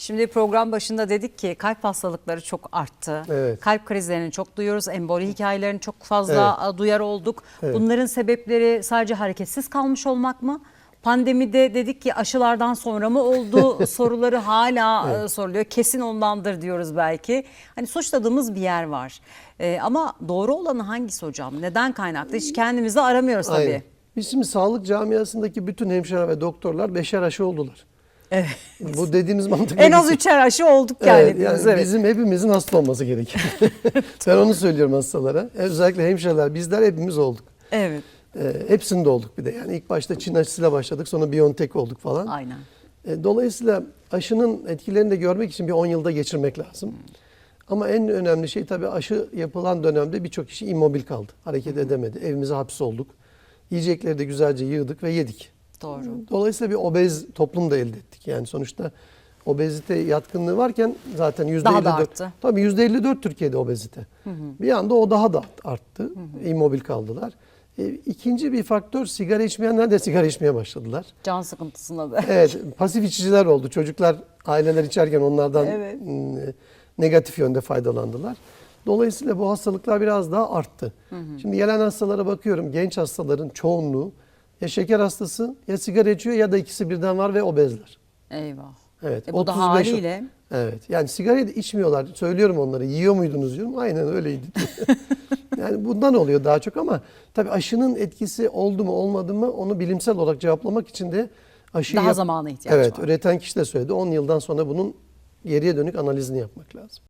Şimdi program başında dedik ki kalp hastalıkları çok arttı. Evet. Kalp krizlerini çok duyuyoruz. Emboli hikayelerini çok fazla Evet. duyar olduk. Evet. Bunların sebepleri sadece hareketsiz kalmış olmak mı? Pandemide dedik ki aşılardan sonra mı oldu soruları hala e, soruluyor. Kesin ondandır diyoruz belki. Hani suçladığımız bir yer var. E, ama doğru olanı hangisi hocam? Neden kaynaklı? Hiç kendimizi aramıyoruz tabii. Aynen. Biz şimdi sağlık camiasındaki bütün hemşire ve doktorlar beşer aşı oldular. Evet. Bu dediğimiz mantıkla En az üçer aşı olduk yani. Evet, yani evet. bizim hepimizin hasta olması gerekiyor. ben onu söylüyorum hastalara. Özellikle hemşireler bizler hepimiz olduk. Evet. Ee, hepsinde olduk bir de. Yani ilk başta Çin aşısıyla başladık sonra BioNTech olduk falan. Aynen. E, Dolayısıyla aşının etkilerini de görmek için bir 10 yılda geçirmek lazım. Ama en önemli şey tabii aşı yapılan dönemde birçok kişi immobil kaldı. Hareket edemedi. Evimize hapsolduk. Yiyecekleri de güzelce yığdık ve yedik. Doğru. Dolayısıyla bir obez toplum da elde ettik. Yani sonuçta obezite yatkınlığı varken zaten %54. Daha da arttı. Tabii %54 Türkiye'de obezite. Bir anda o daha da arttı. İmmobil kaldılar. E, ikinci bir faktör sigara içmeyenler de sigara içmeye başladılar. Can sıkıntısına da. Evet, pasif içiciler oldu. Çocuklar, aileler içerken onlardan Evet. m, negatif yönde faydalandılar. Dolayısıyla bu hastalıklar biraz daha arttı. Şimdi gelen hastalara bakıyorum. Genç hastaların çoğunluğu ya şeker hastası ya sigara içiyor ya da ikisi birden var ve obezler. Eyvah. Evet. E bu da 35 haliyle Evet. Yani sigarayı da içmiyorlar. Söylüyorum onlara. Yiyor muydunuz diyorum. Aynen öyleydi. yani bundan oluyor daha çok ama tabii aşının etkisi oldu mu olmadı mı onu bilimsel olarak cevaplamak için de aşı Daha zamana ihtiyaç evet, var. üreten kişi de söyledi. 10 yıldan sonra bunun geriye dönük analizini yapmak lazım.